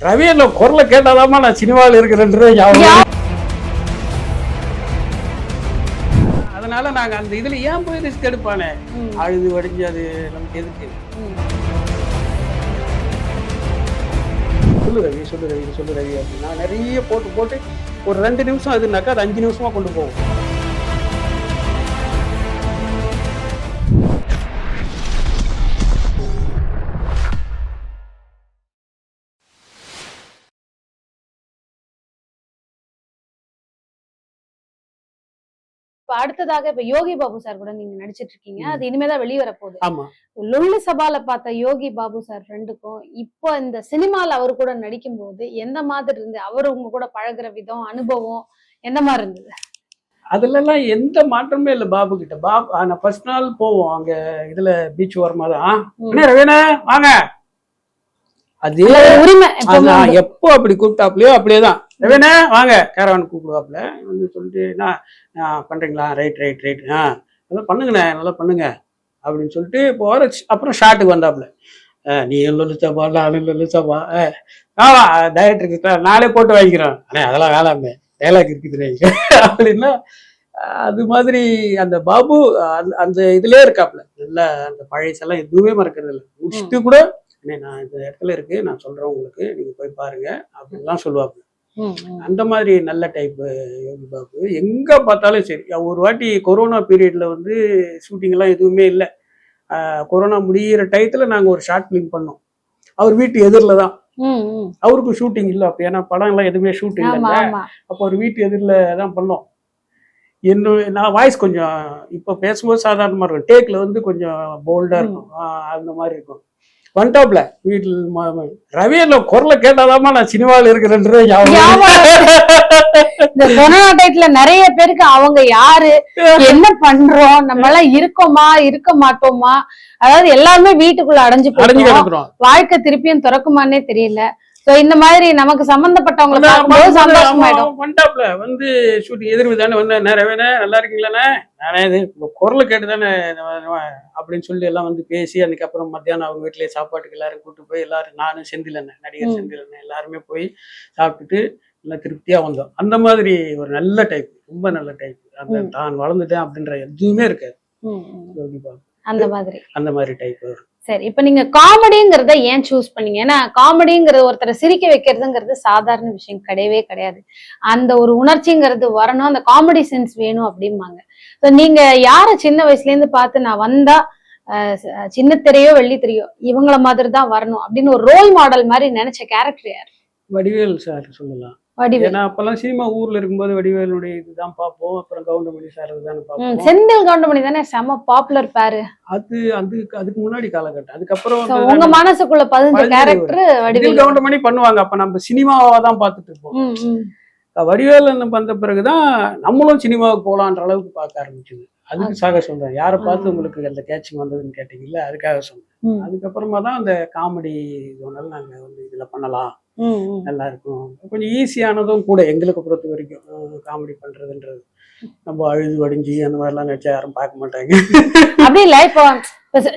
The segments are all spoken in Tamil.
ரவியல்ல குரலை கேட்டாதாம்மா நான் சினிமாவில் இருக்கிறேன்றது ஞாபகம் அதனால நாங்க அந்த இதுல ஏன் போய் ரிஸ்க் எடுப்பானே? அழுது வடிஞ்சு அது நமக்கு எதுக்கு. சொல்லு ரவி சொல்லு ரவி சொல்லு ரவி அப்படின்னா நிறைய போட்டு போட்டு ஒரு ரெண்டு நிமிஷம் அதுனாக்கா அது அஞ்சு நிமிஷமா கொண்டு போகும். இப்ப அடுத்ததாக இப்ப யோகி பாபு சார் கூட நீங்க நடிச்சிட்டு இருக்கீங்க. அது இனிமேதான் வெளிய வர போகுது ஆமா. லொல்லு சபால பார்த்த யோகி பாபு சார் ரெண்டுக்கும் இப்போ இந்த சினிமால அவர் கூட நடிக்கும் போது எந்த மாதிரி இருந்து அவர் உங்க கூட பழகுற விதம் அனுபவம் எந்த மாதிரி இருந்தது? அதுலலாம் எந்த மாற்றமே இல்லை பாபு கிட்ட. பாபு நான் ஃபர்ஸ்ட் நாள் போவோம் அங்க இதுல பீச் ஓரமா தான். வாங்க. அதே உரிமை. எப்போ அப்படி கூப்பிட்டாப்லையோ அப்படியே தான் ரவிண்ணே வாங்க கேரவான் கூப்பிடுவாப்புல. வந்து சொல்லிட்டு நான் ஆ, பண்றீங்களா? ரைட் ரைட் ரைட் ஆ நல்லா பண்ணுங்கண்ணே நல்லா பண்ணுங்க. அப்படின்னு சொல்லிட்டு வர அப்புறம் ஷாட்டுக்கு வந்தாப்புல. நீ லொல்லுச்சாப்பா நானும் லொல்லுச்சாப்பா ஆமா டைரக்டருக்கு நாளே போட்டு வாங்கிக்கிறோம் அண்ணே அதெல்லாம் வேளாமே டைலாக் இருக்குது அப்படின்னா அது மாதிரி அந்த பாபு அந்த அந்த இதுலயே இருக்காப்புல. நல்ல அந்த பழையசெல்லாம் எதுவுமே மறக்கிறது இல்லை. முடிச்சுட்டு கூட அண்ணே நான் இந்த இடத்துல இருக்கு. நான் சொல்றேன் உங்களுக்கு. நீங்க போய் பாருங்க. அப்படின்லாம் சொல்லுவாப்புல. அந்த மாதிரி நல்ல டைப் யோகி பாபு. எங்க பார்த்தாலும் சரி. ஒரு வாட்டி கொரோனா பீரியட்ல வந்து ஷூட்டிங் எல்லாம் எதுவுமே இல்லை. கொரோனா முடியிற டயத்துல நாங்க ஒரு ஷார்ட் ஃபிலிம் பண்ணோம். அவர் வீட்டு எதிரில் தான். அவருக்கும் ஷூட்டிங் இல்லை அப்போ. ஏன்னா படம் எல்லாம் எதுவுமே ஷூட்டிங் இல்லை அப்போ ஒரு வீட்டு எதிரில் தான் பண்ணோம். இன்னும் நான் வாய்ஸ் கொஞ்சம் இப்போ பேசும்போது சாதாரணமாக இருக்கும். டேக்கில் வந்து கொஞ்சம் போல்டாக இருக்கும். அந்த மாதிரி இருக்கும். வந்துட்டாப்ல. வீட்டில் ரவியல்ல குரலை கேட்டாதாம்மா நான் சினிமாவில் இருக்கிறேன்றது இந்த கொரோனா டைட்ல நிறைய பேருக்கு அவங்க யாரு என்ன பண்றோம் நம்ம எல்லாம் இருக்கோமா இருக்க மாட்டோமா? அதாவது எல்லாருமே வீட்டுக்குள்ள அடைஞ்சு அடைஞ்சு வாழ்க்கை திருப்பியும் திறக்குமானே தெரியல. இந்த மாதிரி நமக்கு சம்பந்தப்பட்டவங்களை பார்க்கும்போது சந்தோஷமாயிடும். வந்துட்டாப்ல வந்து ஷூட்டிங் எதிர்வு தானே? வந்து நிறைவேனே நல்லா இருக்கீங்களாண்ணே? நானே இது உங்க குரல் கேட்டு தானே அப்படின்னு சொல்லி எல்லாம் வந்து பேசி அதுக்கப்புறம் மத்தியானம் அவங்க வீட்டிலேயே சாப்பாட்டுக்கு எல்லாரும் கூட்டு போய் எல்லாரும் நானும் செந்தில் அண்ணன் நடிகர் ம். செந்தில் அண்ணன் எல்லாருமே போய் சாப்பிட்டுட்டு நல்லா திருப்தியா வந்தோம். அந்த மாதிரி ஒரு நல்ல டைப் ரொம்ப நல்ல டைப் அந்த. தான் வளர்ந்துட்டேன் அப்படின்ற எதுவுமே இருக்காது. அந்த மாதிரி. அந்த மாதிரி டைப் சரி இப்ப நீங்க காமெடிங்கிறத ஏன் சூஸ் பண்ணீங்க? ஏன்னா காமெடிங்கிறது ஒருத்தரை சிரிக்க வைக்கிறதுங்கிறது சாதாரண விஷயம் கிடையவே கிடையாது. அந்த ஒரு உணர்ச்சிங்கிறது வரணும் அந்த காமெடி சென்ஸ் வேணும் அப்படிம்பாங்க. ஸோ நீங்க யார சின்ன வயசுல இருந்து பார்த்து நான் வந்தா சின்ன திரையோ வெள்ளி திரையோ இவங்கள மாதிரி தான் வரணும் அப்படின்னு ஒரு ரோல் மாடல் மாதிரி நினைச்ச கேரக்டர் யார்? வடிவேல் சார் சொல்லலாம் ஏன்னா அப்பெல்லாம் சினிமா ஊர்ல இருக்கும்போது வடிவேலுடைய இதுதான் பார்ப்போம். அப்புறம் கவுண்டமணி சார் பார்ப்போம். செந்தில் கவுண்டமணி தானே செம பாப்புலர் பேரு. அது அதுக்கு அதுக்கு முன்னாடி காலகட்டம். அதுக்கப்புறம் உங்க மனசுக்குள்ள பதிஞ்சு கேரக்டர் வடிவேல். கவுண்டமணி பண்ணுவாங்க. அப்ப நம்ம சினிமாவா தான் பார்த்துட்டு இருப்போம். ம், ம். வடிவேல் வந்த பிறகுதான் நம்மளும் சினிமாவுக்கு போலான்ற அளவுக்கு பார்க்க ஆரம்பிச்சது. அதுக்காக சொல்றேன். யாரை பார்த்து. உங்களுக்கு அந்த கேட்சிங் வந்ததுன்னு கேட்டீங்கல்ல அதுக்காக ம், அதுக்கப்புறமா தான் அந்த காமெடி ஜோனல் நாங்க வந்து இதுல பண்ணலாம். நல்லா இருக்கும் கொஞ்சம் ஈஸியானதும் கூட எங்களுக்கு பொறுத்த வரைக்கும் காமெடி பண்றதுன்றது. நம்ம அழுது வடிஞ்சு அந்த மாதிரிலாம் நினைச்சா யாரும் பார்க்க மாட்டாங்க அப்படி இல்ல இப்போ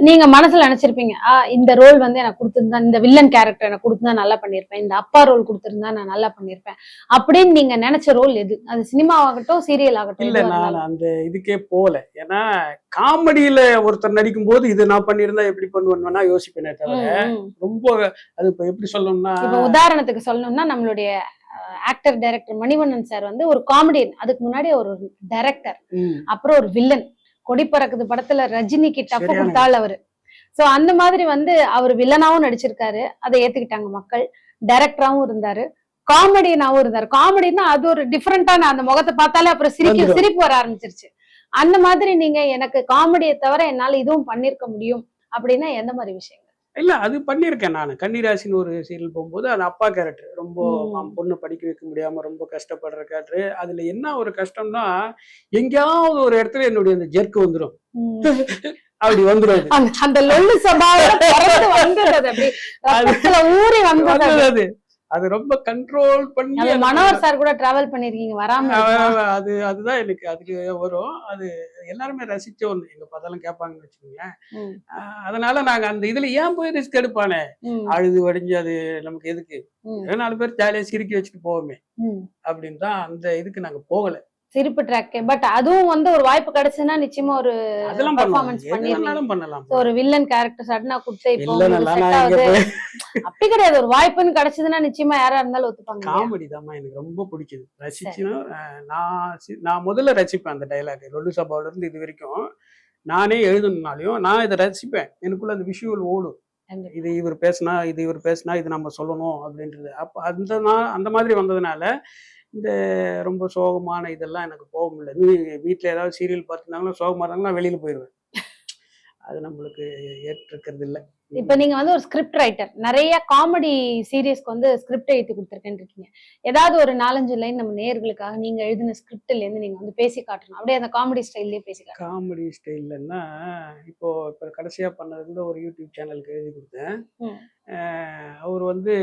நீங்க மனசுல நினைச்சிருப்பீங்க இந்த ரோல் வந்து எனக்கு கொடுத்திருந்தா இந்த வில்லன் கேரக்டர் எனக்கு கொடுத்திருந்தா நல்லா பண்ணிருப்பேன் இந்த அப்பா ரோல் கொடுத்திருந்தா நான் நல்லா பண்ணிருப்பேன் அப்படின்னு நீங்க நினைச்ச ரோல் எது அது சினிமாவாகட்டும் சீரியல் ஆகட்டும் இல்ல நான். அந்த இதுக்கே போகல ஏன்னா காமெடியில ஒருத்தர் நடிக்கும் போது இது நான் பண்ணியிருந்தா எப்படி பண்ணுவேன்னா யோசிப்பேனே தவிர. ரொம்ப அது இப்ப எப்படி சொல்லணும்னா இப்ப உதாரணத்துக்கு சொல்லணும்னா நம்மளுடைய ஆக்டர் டைரக்டர் மணிவண்ணன் சார் வந்து ஒரு காமெடியன் அதுக்கு முன்னாடி ஒரு டைரக்டர் அப்புறம் ஒரு வில்லன் கொடி பறக்குது படத்துல ரஜினிக்கு டஃப் கொடுத்தாள் அவரு. சோ அந்த மாதிரி வந்து அவர் வில்லனாவும் நடிச்சிருக்காரு. அதை ஏத்துக்கிட்டாங்க மக்கள். டைரக்டராவும் இருந்தாரு. காமெடியனாவும் இருந்தாரு. காமெடினா அது ஒரு டிஃப்ரெண்டான அந்த முகத்தை பார்த்தாலே அப்புறம் சிரிக்க. சிரிப்பு வர ஆரம்பிச்சிருச்சு. அந்த மாதிரி நீங்க எனக்கு காமெடியை தவிர என்னால இதுவும் பண்ணிருக்க முடியும். அப்படின்னா எந்த மாதிரி விஷயங்கள்? இல்ல அது பண்ணியிருக்கேன் நான். கன்னிராசின்னு ஒரு சீரியல் போகும்போது அது அப்பா கேரக்டர் ரொம்ப பொண்ணு படிக்க வைக்க முடியாம ரொம்ப கஷ்டப்படுற கேரக்டர் அதுல என்ன ஒரு கஷ்டம்னா எங்கேயாவது ஒரு இடத்துல என்னுடைய அந்த ஜெர்க் வந்துடும் அப்படி வந்துடும். அந்த அந்த லொல்லு ரத்தத்துல ஊறி வந்தது அது. ரொம்ப கண்ட்ரோல் பண்ணி மனோகர் சார் கூட டிராவல் பண்ணிருக்கீங்க வராம அது அதுதான் எனக்கு அதுக்கு வரும். அது எல்லாருமே ரசிச்ச ஒண்ணு. எங்க பார்த்தாலும் கேட்பாங்கன்னு வச்சுக்கோங்களேன். அதனால நாங்க அந்த இதுல ஏன் போய் ரிஸ்க் எடுப்பானே? அழுது வடிஞ்சு அது நமக்கு எதுக்கு? நாலு பேர் ஜாலியா சிரிக்க வச்சுட்டு போவோமே. அப்படின்னு தான் அந்த இதுக்கு நாங்க போகல. சிரிப்பு ட்ராக் பட் அதுவும் வந்து ஒரு வாய்ப்பு கிடைச்சுன்னா நிச்சயமா ஒரு பெர்ஃபார்மன்ஸ் பண்ணலாம். ஒரு வில்லன் கேரக்டர் சடனா கொடுத்து இப்போ அப்படி கிடையாது. ஒரு வாய்ப்புன்னு கிடைச்சதுன்னா நிச்சயமா யாரா இருந்தாலும் ஒத்துப்பாங்க? காமெடி தாம்மா எனக்கு ரொம்ப பிடிச்சது ரசிச்சுன்னா நான் நான் முதல்ல ரசிப்பேன் அந்த டைலாக் லொல்லு சபாவில இருந்து இது வரைக்கும் நானே எழுதுனாலையும் நான் இதை ரசிப்பேன். எனக்குள்ள அந்த விஷுவல் ஓடும். இது இவர் பேசினா இது இவர் பேசினா இது நம்ம சொல்லணும் அப்படின்றது. அப்போ அந்த நான் அந்த மாதிரி வந்ததுனால இந்த ரொம்ப சோகமான இதெல்லாம் எனக்கு போக முடியல வீட்டில் ஏதாவது சீரியல் பார்த்துருந்தாங்கன்னா சோகமாக இருந்தாங்கன்னா வெளியில் போயிடுவேன் அது நம்மளுக்கு ஏற்றிருக்கிறது இல்லை. இப்ப நீங்க வந்து ஒரு ஸ்கிரிப்ட் ரைட்டர் நிறைய காமெடி சீரியஸ்க்கு வந்து ஸ்கிரிப்ட் எழுதி கொடுத்துருக்கேன்னு இருக்கீங்க. ஏதாவது ஒரு நாலஞ்சு லைன் நம்ம நேர்களுக்காக நீங்க எழுதின ஸ்கிரிப்ட்ல இருந்து நீங்க வந்து பேசி காட்டணும். அப்படியே அந்த காமெடி ஸ்டைல்லயே பேசி காமெடி ஸ்டைல்லன்னா இப்போ இப்போ கடைசியாக பண்ணது வந்து ஒரு யூடியூப் சேனலுக்கு எழுதி கொடுத்தேன். அவர் வந்து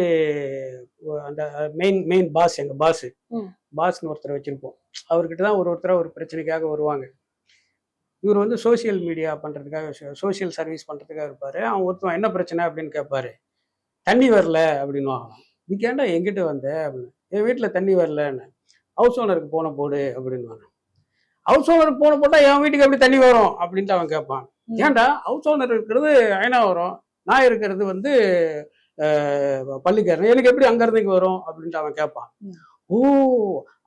அந்த மெயின் மெயின் பாஸ் எங்கள் பாஸ். பாஸ்னு ஒருத்தரை வச்சிருப்போம். அவர்கிட்ட தான் ஒரு ஒருத்தராக ஒரு பிரச்சனைக்காக வருவாங்க. இவர் வந்து சோஷியல் மீடியா பண்ணுறதுக்காக சோஷியல் சர்வீஸ் பண்ணுறதுக்காக இருப்பார். அவன் ஒருத்தன் என்ன பிரச்சனை அப்படின்னு கேட்பாரு. தண்ணி வரல அப்படின்னு இதுக்கேண்டா எங்கிட்ட வந்த அப்படின்னு. என் வீட்டில் தண்ணி வரலன்னு. ஹவுஸ் ஓனருக்கு போன போடு அப்படின்னு ஹவுஸ் ஓனருக்கு போன போட்டால் என் வீட்டுக்கு எப்படி தண்ணி வரும் அப்படின்ட்டு அவன் கேட்பான். ஏன்டா? ஹவுஸ் ஓனர் இருக்கிறது ஐநா வரும். நான் இருக்கிறது வந்து பள்ளிக்காரன். எனக்கு எப்படி அங்கேருந்து இங்கே வரும் அப்படின்ட்டு அவன் கேட்பான். ஓ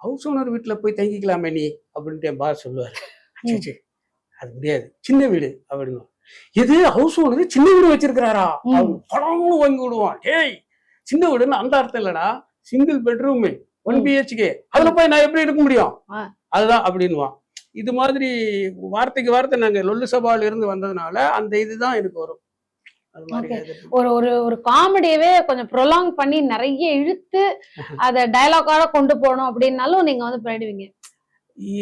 ஹவுஸ் ஓனர் வீட்டில் போய் தங்கிக்கலாமே நீ அப்படின்ட்டு என் பாஸ் சொல்லுவார். அது முடியாது. சின்ன வீடு அப்படின்னு இது ஹவுஸ் ஓனர் சின்ன வீடு வச்சிருக்கிறாரா? படம்னு வாங்கி விடுவான். ஏய் சின்ன வீடுன்னு அந்த அர்த்தம் இல்லடா. Single bedroom one. பிஹெச்கே அதுல போய் நான் எப்படி இருக்க முடியும். அதுதான் அப்படின்வான் இது மாதிரி வார்த்தைக்கு வார்த்தை நாங்க லொல்லு சபால இருந்து வந்ததுனால அந்த இதுதான் எனக்கு வரும். ஒரு ஒரு ஒரு காமெடியவே கொஞ்சம் ப்ரொலாங் பண்ணி நிறைய இழுத்து அத டயலாகாக கொண்டு போகணும் அப்படின்னாலும் நீங்க வந்து பண்ணிடுவீங்க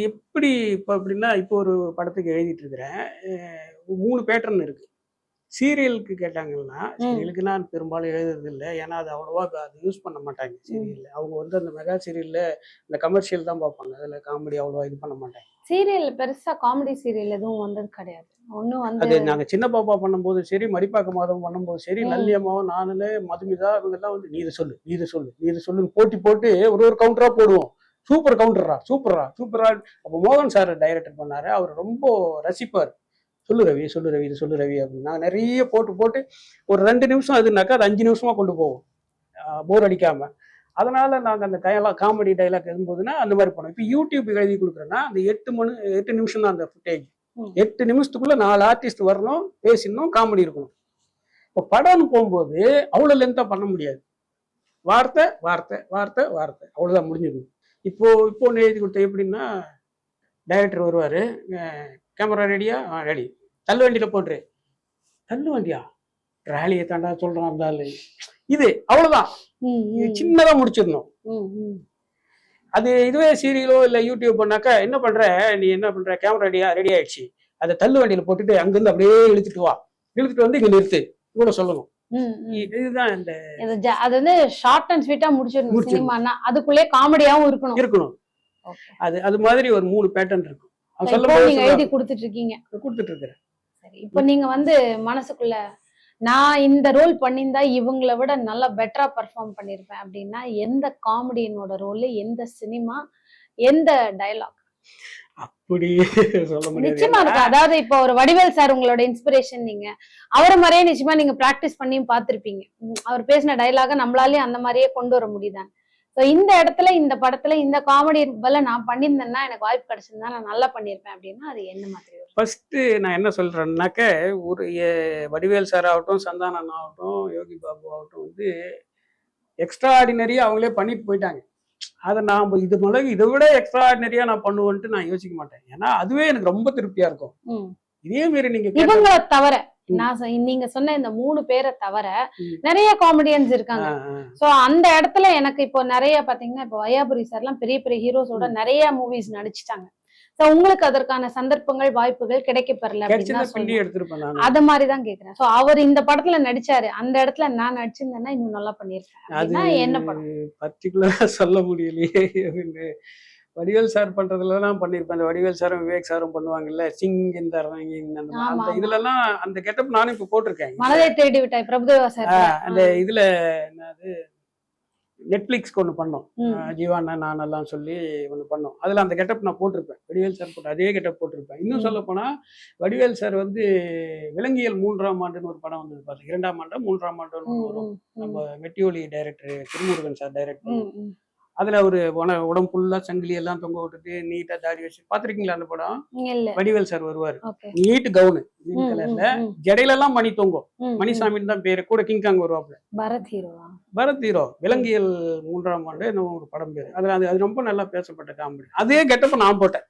எப்படி இப்போ அப்படின்னா இப்போ ஒரு படத்துக்கு எழுதிட்டு இருக்கிறேன் மூணு பேட்டர்ன் இருக்கு. சீரியலுக்கு கேட்டாங்கன்னா சீரியலுக்கு நான் பெரும்பாலும் எழுதுறது இல்லை ஏன்னா அது அவ்வளோவா அது யூஸ் பண்ண மாட்டாங்க சீரியல்ல அவங்க வந்து அந்த மெகா சீரியல்ல இந்த கமர்ஷியல் தான் பார்ப்பாங்க. அதுல காமெடி அவ்வளோவா இது பண்ண மாட்டாங்க. சீரியல் பெருசா காமெடி சீரியல் எதுவும் வந்தது கிடையாது. ஒண்ணும் வந்து அது நாங்க சின்ன பாப்பா பண்ணும்போது சரி மடிப்பாக்க மாதம் பண்ணும்போது சரி ம். நல்லியம்மாவும் நானுல மதுமிதா இவங்க எல்லாம் வந்து நீ இதை சொல்லு நீ இதை சொல்லு நீ இதை சொல்லுன்னு போட்டி போட்டு ஒரு ஒரு கவுண்டரா போடுவோம். சூப்பர் கவுண்டரா சூப்பரா சூப்பரா அப்போ மோகன் சார் டைரக்டர் பண்ணாரு. அவர் ரொம்ப ரசிப்பார். சொல்லு ரவி சொல்லு ரவி இது சொல்லு ரவி அப்படின்னு. நாங்க நிறைய போட்டு போட்டு ஒரு ரெண்டு நிமிஷம் அதுனாக்கா அது அஞ்சு நிமிஷமா கொண்டு போவோம். போர் அடிக்காம. அதனால நாங்க அந்த டைலாக் காமெடி டைலாக் எழுதும்போதுன்னா அந்த மாதிரி பண்ணுவோம். இப்போ யூடியூப் எழுதி கொடுக்குறேன்னா அந்த எட்டு மணி எட்டு நிமிஷம் தான் அந்த ஃபுட்டேஜ். எட்டு நிமிஷத்துக்குள்ள நாலு ஆர்டிஸ்ட் வரணும் பேசணும் காமெடி இருக்கணும். இப்போ படம்னு போகும்போது அவ்வளோ லென்த்தாக பண்ண முடியாது. வார்த்தை வார்த்தை வார்த்தை வார்த்தை. அவ்வளோதான் முடிஞ்சிடும். இப்போ இப்போ ஒன்று எழுதி கொடுத்த எப்படின்னா டைரக்டர் வருவார். கேமரா ரெடியா ஆ ரெடி தள்ளு வண்டியில் போட்டுரு. தள்ளு வண்டியா? ரேலியை தாண்டா சொல்கிறான் அந்த ஆளு. இது அவ்வளோதான் சின்னதாக முடிச்சிடணும். அது இதுவே சீரியலோ இல்லை யூடியூப் பண்ணாக்கா என்ன பண்ற? நீ என்ன பண்ற? கேமரா ரெடியா ரெடி ஆயிடுச்சு. அதை தள்ளு வண்டியில போட்டுட்டு அங்கிருந்து அப்படியே இழுத்துட்டு வா. இழுத்துட்டு வந்து இங்க நிறுத்து. இவ்வளவு சொல்லணும். இதுதான் ஜ- அது வந்து ஷார்ட் அண்ட் ஸ்வீட்டா முடிச்சிடணும். சினிமானா அதுக்குள்ளே காமெடியாவும் இருக்கணும். இருக்கணும். அது அது மாதிரி ஒரு மூணு பேட்டர்ன் இருக்கும். நீங்க எழுதி கொடுத்துட்டு இருக்கீங்க கொடுத்துட்டு இருக்கிறேன் சரி இப்போ நீங்க வந்து மனசுக்குள்ள நான் இந்த ரோல் பண்ணியிருந்தா இவங்கள விட நல்லா பெட்டரா பெர்ஃபார்ம் பண்ணிருப்பேன் அப்படின்னா எந்த காமெடியனோட ரோல் எந்த சினிமா எந்த டயலாக் அப்படி சொல்ல நிச்சயமா இருக்கு அதாவது இப்போ ஒரு வடிவேல் சார் உங்களோட இன்ஸ்பிரேஷன் நீங்க. அவரை மாதிரியே நிச்சயமா நீங்க பிராக்டிஸ் பண்ணியும் பார்த்திருப்பீங்க. உம், அவர் பேசின டயலாக நம்மளாலேயும் அந்த மாதிரியே கொண்டு வர முடியுதான் ஸோ இந்த இடத்துல இந்த படத்துல இந்த காமெடி பதில நான் பண்ணியிருந்தேன்னா எனக்கு வாய்ப்பு கிடைச்சிருந்தா நான் நல்லா பண்ணியிருப்பேன் அப்படின்னா அது என்ன மாதிரி? ஃபர்ஸ்ட் நான் என்ன சொல்றேன்னாக்க ஒரு வடிவேல் சார் ஆகட்டும் சந்தானன் ஆகட்டும் யோகி பாபு ஆகட்டும் வந்து எக்ஸ்ட்ரா ஆர்டினரியா அவங்களே பண்ணிட்டு போயிட்டாங்க. அதை நாம் இது மிளகு இதை விட எக்ஸ்ட்ரா ஆர்டினரியா நான் பண்ணுவேன்ட்டு நான் யோசிக்க மாட்டேன் ஏன்னா அதுவே எனக்கு ரொம்ப திருப்தியா இருக்கும். இதே மாரி நீங்க இவங்கள தவிர. நான் நீங்க சொன்ன இந்த மூணு பேரை தவிர. நிறைய காமெடியன்ஸ் இருக்காங்க. சோ அந்த இடத்துல எனக்கு இப்போ நிறைய பாத்தீங்கன்னா இப்போ வையாபுரி சார் எல்லாம் பெரிய பெரிய ஹீரோஸோட நிறைய மூவிஸ் நடிச்சிட்டாங்க So, உங்களுக்கு அதற்கான சந்தர்ப்பங்கள் வாய்ப்புகள் தான். எடுத்திருப்பேன் நான். அத மாதிரிதான் கேக்குறேன். சோ அவர் இந்த படத்துல நடிச்சாரு. அந்த இடத்துல நான் நடிச்சிருந்தேன்னா இன்னும் நல்லா பண்ணிருப்பேன் அப்படின்னா என்ன படம்? பர்டிகுலரா சொல்ல முடியலையே வடிவேல் சார் பண்றதுல தான் பண்ணியிருப்பேன். அந்த வடிவேல் சாரும் விவேக் சாரும் பண்ணுவாங்கல்ல? சிங் இந்த அந்த மா- ஆமா, அந்த ஆமா. இதுல எல்லாம் அந்த கெட்டப் நானும் இப்ப போட்டிருக்கேன். மனதை தேடி விட்டாய் பிரபுதேவா சார் அந்த இதுல என்னது? நெட்ஃபிளிக்ஸ்க்கு ஒன்று பண்ணோம். ஜீவாண்ணா நான் எல்லாம் சொல்லி ஒன்று பண்ணோம். அதில் அந்த கெட்டப் நான் போட்டிருப்பேன். வடிவேல் சார் போட்டு அதே கெட்டப் போட்டிருப்பேன். இன்னும் ம். சொல்ல போனால் வடிவேல் சார் வந்து விலங்கியல் மூன்றாம் ஆண்டுன்னு ஒரு படம் வந்தது பாருங்க. இரண்டாம் ஆண்டா மூன்றாம் ஆண்டுன்னு வரும். நம்ம Metti Oli director Thirumurugan sir director அதில் ஒரு உன உடம்பு ஃபுல்லாக சங்கிலி எல்லாம் தொங்க விட்டுட்டு நீட்டாக தாடி வச்சு பார்த்துருக்கீங்களா அந்த படம்? வடிவேல் சார் வருவார். ஓகே. நீட் கவுனு கிரீன் கலர்ல ஜடையில எல்லாம் மணி தொங்கும். மணிசாமி மணிசாமின்னு தான் பேரு. கூட கிங்காங் வருவாப்ல பரத் ஹீரோ விலங்கியல் மூன்றாம் ஆண்டு என்னமோ ஒரு படம் பேரு. அதுல அது அது ரொம்ப நல்லா பேசப்பட்ட காமெடி அதே கெட்டப்ப நான் போட்டேன்.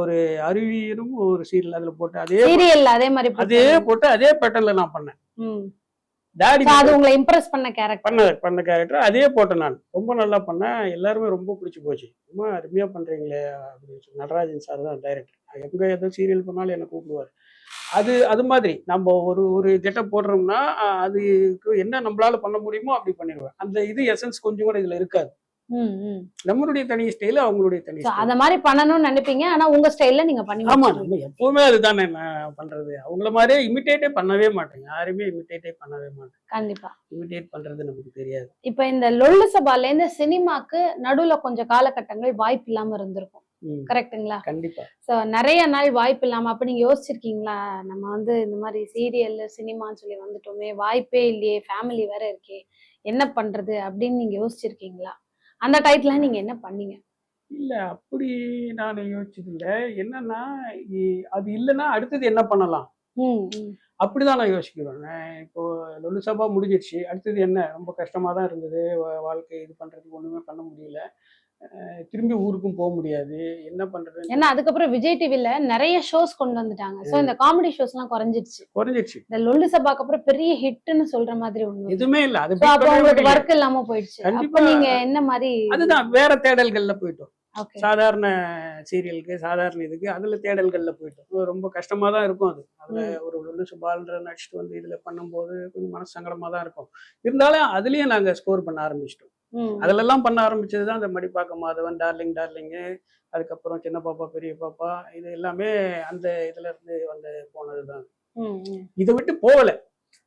ஒரு அருவியரும் ஒரு சீரியல் அதுல போட்டு அதே அதே மாதிரி அதே போட்டு அதே பேட்டர்ல நான் பண்ணேன். டாடி அது உங்களை இம்ப்ரெஸ் பண்ண கேரக்டர் பண்ண பண்ண கேரக்டர் அதே போட்டேன் நான். ரொம்ப நல்லா பண்ணேன். எல்லாருமே ரொம்ப பிடிச்சி போச்சு. ரொம்ப அருமையா பண்றீங்களே அப்படின்னு சொல்லி. நடராஜன் சார் தான் டைரக்டர் எங்க எதுவும் சீரியல் பண்ணாலும் என்னை கூப்பிடுவார். அது அது மாதிரி. நம்ம ஒரு ஒரு கெட்டப் போடுறோம்னா அதுக்கு என்ன நம்மளால பண்ண முடியுமோ அப்படி பண்ணிடுவேன். அந்த இது எசன்ஸ் கொஞ்சம் கூட இதுல இருக்காது. நம்மளுடைய தனி ஸ்டைல் அவங்களுடைய தனி அத மாதிரி பண்ணணும்னு நினைப்பீங்க. ஆனா உங்க ஸ்டைல்ல நீங்க பண்ணி ஆமா. நம்ம எப்பவுமே அதுதானே நான் பண்றது. அவங்கள மாதிரியே இமிட்டேட்டே பண்ணவே மாட்டேன். யாருமே இமிட்டேட்டே பண்ணவே மாட்டேன். கண்டிப்பா. இமிட்டேட் பண்றது நமக்கு தெரியாது. இப்ப இந்த லொல்லு சபால இருந்து சினிமாக்கு நடுவுல கொஞ்சம் காலகட்டங்கள் வாய்ப்பு இல்லாம இருந்திருக்கும். கரெக்ட்டுங்களா? கண்டிப்பா. சோ நிறைய நாள் வாய்ப்பு இல்லாம அப்ப நீங்க யோசிச்சிருக்கீங்களா? நம்ம வந்து இந்த மாதிரி சீரியல் சினிமான்னு சொல்லி வந்துட்டோமே. வாய்ப்பே இல்லையே. ஃபேமிலி வேற இருக்கே. என்ன பண்றது அப்படின்னு நீங்க யோசிச்சிருக்கீங்களா? அந்த டயத்துல நீங்க என்ன பண்ணீங்க? இல்ல அப்படி நான் யோசிச்சது இல்ல என்னன்னா அது இல்லைன்னா அடுத்தது என்ன பண்ணலாம். அப்படிதான் நான் யோசிக்கிறேன். இப்போ லொல்லு சபா முடிஞ்சிருச்சு அடுத்தது என்ன? ரொம்ப கஷ்டமா தான் இருந்தது வாழ்க்கை இது பண்றதுக்கு ஒண்ணுமே பண்ண முடியல. திரும்பி ஊருக்கும் போக முடியாது. என்ன பண்றது ஏன்னா அதுக்கப்புறம் விஜய் டிவில நிறைய ஷோஸ் கொண்டு வந்துட்டாங்க. சோ இந்த காமெடி ஷோஸ் எல்லாம் குறைஞ்சிருச்சு. குறைஞ்சிருச்சு. இந்த லொல்லு சபாக்கு அப்புறம் பெரிய ஹிட்னு சொல்ற மாதிரி ஒண்ணு எதுவுமே இல்ல. அது அப்ப உங்களுக்கு. ஒர்க் இல்லாம போயிடுச்சு. அப்ப. நீங்க என்ன மாதிரி அதுதான் வேற தேடல்கள்ல போயிட்டோம். சாதாரண சீரியலுக்கு சாதாரண இதுக்கு அதுல தேடல்கள்ல போயிட்டோம். ரொம்ப கஷ்டமா தான் இருக்கும் அது. அதுல ஒரு லொல்லு சுபால்ன்ற நடிச்சுட்டு வந்து இதுல பண்ணும்போது கொஞ்சம் மனசு சங்கடமா தான் இருக்கும். இருந்தாலும் அதுலயும் நாங்க ஸ்கோர் பண்ண ஆரம்பிச்சிட்டோம். அதுல எல்லாம் பண்ண ஆரம்பிச்சது தான் இந்த மடிப்பாக்கம் மாதவன் டார்லிங் டார்லிங்கு அதுக்கப்புறம் சின்ன பாப்பா பெரிய பாப்பா. இது எல்லாமே அந்த இதுல இருந்து வந்து போனதுதான். இதை விட்டு போகல.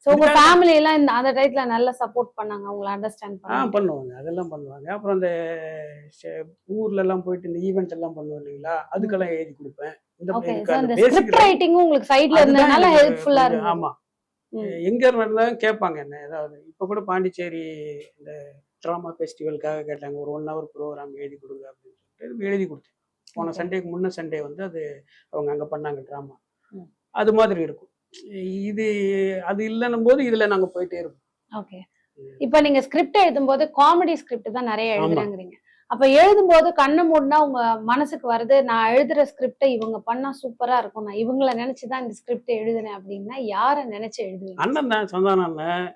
சோ உங்க ஃபேமிலி எல்லாம் இந்த அந்த டயத்துல நல்லா சப்போர்ட் பண்ணாங்க உங்களை அண்டர்ஸ்டாண்ட் ஆ பண்ணாங்க. பண்ணுவாங்க. அதெல்லாம் பண்ணுவாங்க. அப்புறம் அந்த ஊர்ல எல்லாம் போயிட்டு இந்த ஈவெண்ட் எல்லாம் பண்ணுவோம் இல்லைங்களா? அதுக்கெல்லாம் எழுதி கொடுப்பேன். இந்த ஸ்கிரிப்ட் ரைட்டிங்கும் உங்களுக்கு சைடுல இருந்ததுனால ஹெல்ப்ஃபுல்லா இருந்தது. ஆமா. எங்க இருந்தாலும் கேட்பாங்க என்ன ஏதாவது. இப்ப கூட பாண்டிச்சேரி இந்த ட்ராமா ஃபெஸ்டிவலுக்காக கேட்டாங்க. ஒரு ஒன் ஹவர் ப்ரோக்ராம் எழுதி கொடுங்க அப்படின்னு சொல்லிட்டு எழுதி கொடுத்தேன். போன. சண்டேக்கு முன்ன சண்டே வந்து அது அவங்க அங்க பண்ணாங்க ட்ராமா. அது மாதிரி இருக்கும். இது அது இல்லைன்னும் போது இதுல நாங்க போயிட்டே இருப்போம். ஓகே இப்போ நீங்க ஸ்கிரிப்ட் எழுதும்போது காமெடி ஸ்கிரிப்ட் தான் நிறைய. எழுதுறாங்கிறீங்க. அப்ப எழுதும்போது கண்ணு மூடினா உங்க மனசுக்கு வருது நான் எழுதுற ஸ்கிரிப்டை இவங்க பண்ணா சூப்பரா இருக்கும். நான் இவங்கள நினைச்சுதான் இந்த ஸ்கிரிப்ட் எழுதுனேன் அப்படின்னா யார நினைச்சு எழுதுவீங்க? அண்ணன் தான் சந்தான அண்ணன்.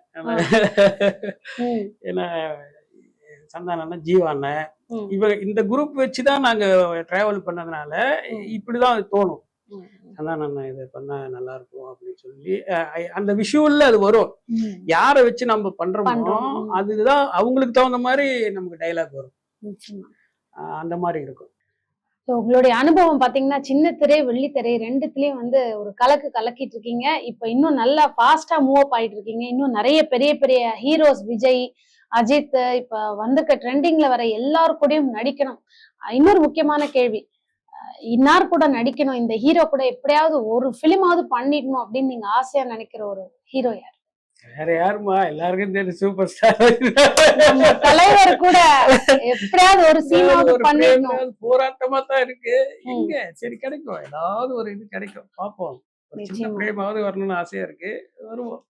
ஏன்னா சந்தான அண்ணன் ஜீவா அண்ணன் ம், இவ இந்த குரூப் வச்சுதான் நாங்க டிராவல் பண்ணதுனால. இப்படிதான் தோணும். ம், அதான் நான் இதை பண்ணா நல்லா இருக்கும் அப்படின்னு சொல்லி அந்த விஷுவல்ல அது வரும். யாரை வச்சு நம்ம பண்றோமோ. அதுதான் அவங்களுக்கு தகுந்த மாதிரி நமக்கு டைலாக் வரும். அந்த மாதிரி இருக்கும். So, உங்களுடைய அனுபவம் பாத்தீங்கன்னா சின்ன திரை வெள்ளி திரை ரெண்டுத்துலயும் வந்து ஒரு கலக்கு கலக்கிட்டு இருக்கீங்க. இப்ப இன்னும் நல்லா ஃபாஸ்டா மூவ் அப் ஆயிட்டு இருக்கீங்க. இன்னும் நிறைய பெரிய பெரிய ஹீரோஸ் விஜய் அஜித் இப்ப வந்திருக்க ட்ரெண்டிங்ல வர எல்லாரு கூடயும் நடிக்கணும். இன்னொரு முக்கியமான கேள்வி. இன்னார் கூட நடிக்கணும் இந்த ஹீரோ கூட எப்படியாவது ஒரு பிலிமாவது பண்ணிடணும் அப்படின்னு நீங்க ஆசையா நினைக்கிற ஒரு ஹீரோ யார்? வேற யாருமா எல்லாருக்கும் தெரியும் சூப்பர் ஸ்டார் தலைவர் கூட எப்படியாவது ஒரு சீனாவது பண்ணிடணும். போராட்டமா தான் இருக்கு. எங்க? சரி கிடைக்கும். ஏதாவது ஒரு இது கிடைக்கும். பார்ப்போம். ஒரு சின்ன. பிரேமாவது வரணும்னு ஆசையா இருக்கு. வருவோம்.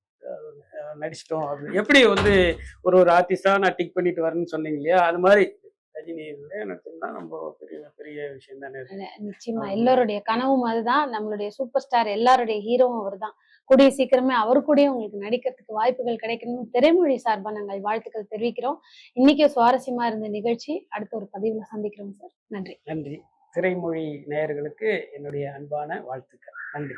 நடிச்சிட்டோம் அப்படி எப்படி வந்து ஒரு ஒரு ஆர்டிஸ்டா நான் டிக் பண்ணிட்டு வரேன்னு சொன்னீங்க இல்லையா? அது மாதிரி ரஜினி நடிச்சிருந்தா ரொம்ப பெரிய பெரிய விஷயம் தானே. நிச்சயமா. எல்லாருடைய கனவும் அதுதான். நம்மளுடைய சூப்பர் ஸ்டார் எல்லாருடைய ஹீரோவும் அவர்தான். கூடிய சீக்கிரமே அவர் கூடயும் உங்களுக்கு நடிக்கிறதுக்கு வாய்ப்புகள் கிடைக்கணும் திரைமொழி சார்பா நாங்கள் வாழ்த்துக்கள் தெரிவிக்கிறோம். இன்னைக்கு சுவாரஸ்யமா இருந்த நிகழ்ச்சி. அடுத்த ஒரு பதிவுல சந்திக்கிறோம் சார். நன்றி. நன்றி. திரைமொழி நேயர்களுக்கு என்னுடைய அன்பான வாழ்த்துக்கள். நன்றி.